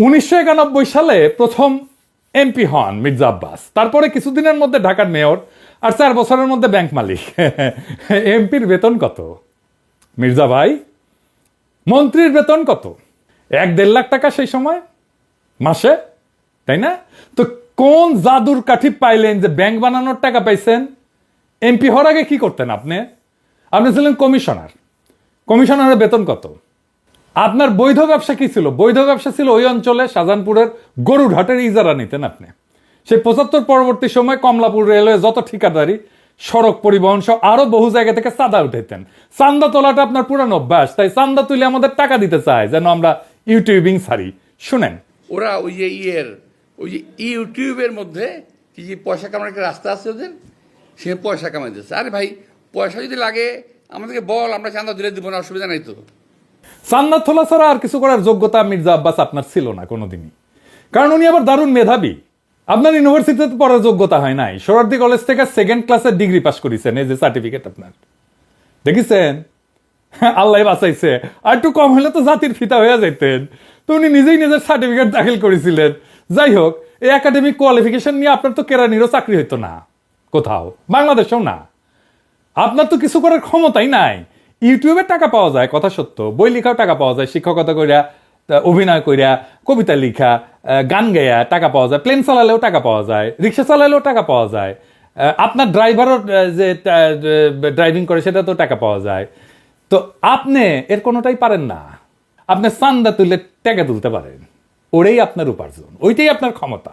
উনিশশো একানব্বই সালে প্রথম এমপি হন মির্জা আব্বাস। তারপরে কিছুদিনের মধ্যে ঢাকার মেয়র আর চার বছরের মধ্যে ব্যাংক মালিক। এমপির বেতন কত? মির্জা ভাই, মন্ত্রীর বেতন কত? এক দেড় লাখ টাকা সেই সময়? মাসে? তাই না? তো কোন জাদুর কাঠি পাইলেন যে ব্যাংক বানানোর টাকা পাইছেন? এমপি হওয়ার আগে কি করতেন আপনি? আপনি ছিলেন কমিশনার। কমিশনারের বেতন কত? আপনার বৈধ ব্যবসা কি ছিল? বৈধ ব্যবসা ছিল ওই অঞ্চলে শাহজাহানপুরের গরুরহাটের ইজারা নিতেন আপনি। সেই পঁচাত্তর পরবর্তী সময় কমলাপুর রেলওয়ে যত ঠিকাদারি, সড়ক পরিবহন সহ আরও বহু জায়গা থেকে চাঁদা উঠাইতেন। চান্দা তোলাটা আপনার পুরানো অভ্যাস, তাই চান্দা তুলে আমাদের টাকা দিতে চায় যেন আমরা ইউটিউবিং ছাড়ি। শুনেন। ওরা ওই যে ইয়ের, ওই যে ইউটিউবের মধ্যে কি যে পয়সা কামানোর একটা রাস্তা আছে ওদের? সে পয়সা কামাইতেছে। আরে ভাই, পয়সা যদি লাগে, আমাদেরকে বল, আমরা চাঁদা দিলে দিব না, অসুবিধা নাই তো। চান্দা তোলা ছাড়া আর কিছু করার যোগ্যতা মির্জা আব্বাস আপনার ছিল না কোনোদিনই। কারণ উনি আবার দারুণ মেধাবী। আপনার ইউনিভার্সিটিতে পড়ার যোগ্যতা হয় নাই। সোরারদি কলেজ থেকে সেকেন্ড ক্লাসের ডিগ্রি পাস করেছেন, এই যে সার্টিফিকেট আপনার। দেখেছেন? আল্লাহ বাঁচাইছে। আর একটু কম হলে তো জাতির ফিতা হয়ে যাইতেন। তো উনি নিজেই নিজের সার্টিফিকেট দাখিল করেছিলেন। যাই হোক, এই একাডেমিক কোয়ালিফিকেশন নিয়ে আপনার তো কেরানিরও চাকরি হইতো না। কোথাও। বাংলাদেশেও না। আপনার তো কিছু করার ক্ষমতাই নাই। ইউটিউবে টাকা পাওয়া যায়, কথা সত্য। বই লেখাও টাকা পাওয়া যায়, শিক্ষকতা কইরা তা অভিনয় কইরা, কবিতা লিখা গান গাইয়া টাকা পাওয়া যায়, প্লেন চালালেও টাকা পাওয়া যায়, রিক্সা চালালেও টাকা পাওয়া যায় আপনার ড্রাইভারও যে ড্রাইভিং করে সেটা তো টাকা পাওয়া যায়। তো আপনি এর কোনোটাই পারেন না। আপনি চান্দা তুলে টাকা তুলতে পারেন। ওরেই আপনার উপার্জন, ওইটাই আপনার ক্ষমতা।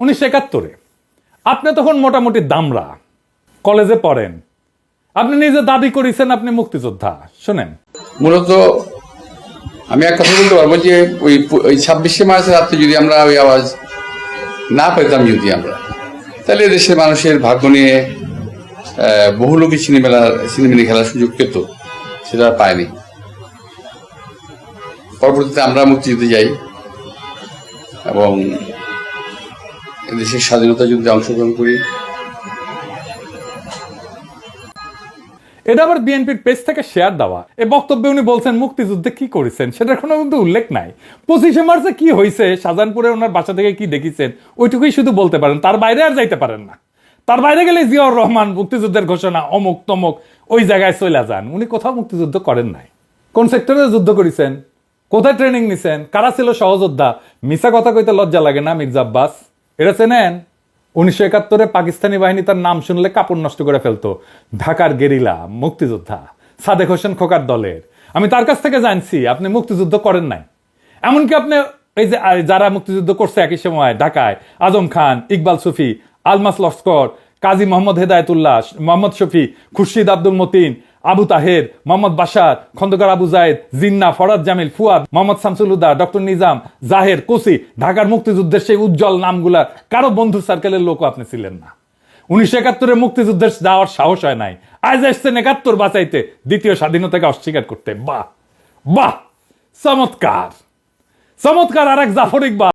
উনিশশো একাত্তরে। আপনি তখন মোটামুটি দামরা। কলেজে পড়েন। আপনি নিজে দাবি করেছেন আপনি মুক্তিযোদ্ধা। শোনেন। মূলত আমি এক কথা বলতে পারব যে ওই ওই ছাব্বিশে মার্চ রাত্রে যদি আমরা ওই আওয়াজ না পেতাম যদি আমরা, তাহলে দেশের মানুষের ভাগ্য নিয়ে বহু লোকই সিনেমা সিনেমিনি খেলার সুযোগ পেত, সেটা পায়নি। পরবর্তীতে আমরা মুক্তিযুদ্ধে যাই এবং দেশের স্বাধীনতা যুদ্ধে অংশগ্রহণ করি। এটা আবার বিএনপির পেজ থেকে শেয়ার দেওয়া। এ বক্তব্যে উনি বলছেন, মুক্তিযুদ্ধে কি করেছেন? সেটার কোনো কিন্তু উল্লেখ নাই। পঁচিশে মার্চে কি হয়েছে, শাহজাহানপুরে ওনার বাসা থেকে কি দেখেছেন, ওইটুকুই শুধু বলতে পারেন। তার বাইরে আর যাইতে পারেন না। তার বাইরে গেলে জিয়াউর রহমান মুক্তিযুদ্ধের ঘোষণা অমুক তমুক ওই জায়গায় চলে যান। উনি কোথাও মুক্তিযুদ্ধ করেন নাই। কোন সেক্টরে যুদ্ধ করেছেন? কোথায় ট্রেনিং নিছেন? কারা ছিল সহযোদ্ধা? মিশা কথা কইতে লজ্জা লাগে না মির্জা আব্বাস? এটা চেনেন? উনিশশো একাত্তরে পাকিস্তানি বাহিনী তার নাম শুনলে কাপড় নষ্ট করে ফেলতো। ঢাকার গেরিলা, মুক্তিযোদ্ধা, সাদেক হোসেন খোকার দলের। আমি তার কাছ থেকে জানছি, আপনি মুক্তিযুদ্ধ করেন নাই। এমনকি আপনি এই যে যারা মুক্তিযুদ্ধ করছে একই সময় ঢাকায়, আজম খান, ইকবাল সুফি, আলমাস লস্কর, কাজী মোহাম্মদ হেদায়তুল্লাহ, মোহাম্মদ শফি, খুরশিদ আব্দুল মতিন আবু তাহের, মোহাম্মদ বাসার খন্দকার আবু জায়েদ, জিন্না, ফরাদ জামিল, ফুয়াদ, মোহাম্মদ শামসুল হুদা, ডক্টর নিজাম, জাহের, কোসি, ঢাকার মুক্তিযুদ্ধের সেই উজ্জ্বল নামগুলা কারও বন্ধু সার্কেলের লোকও আপনি ছিলেন না। উনিশশো একাত্তরে মুক্তিযুদ্ধের যাওয়ার সাহস হয় নাই। আজ আসছেন একাত্তর বাঁচাইতে, দ্বিতীয় স্বাধীনতাকে অস্বীকার করতে। বাহ বাহ, চমৎকার। চমৎকার আর এক জাফর ইকবাল।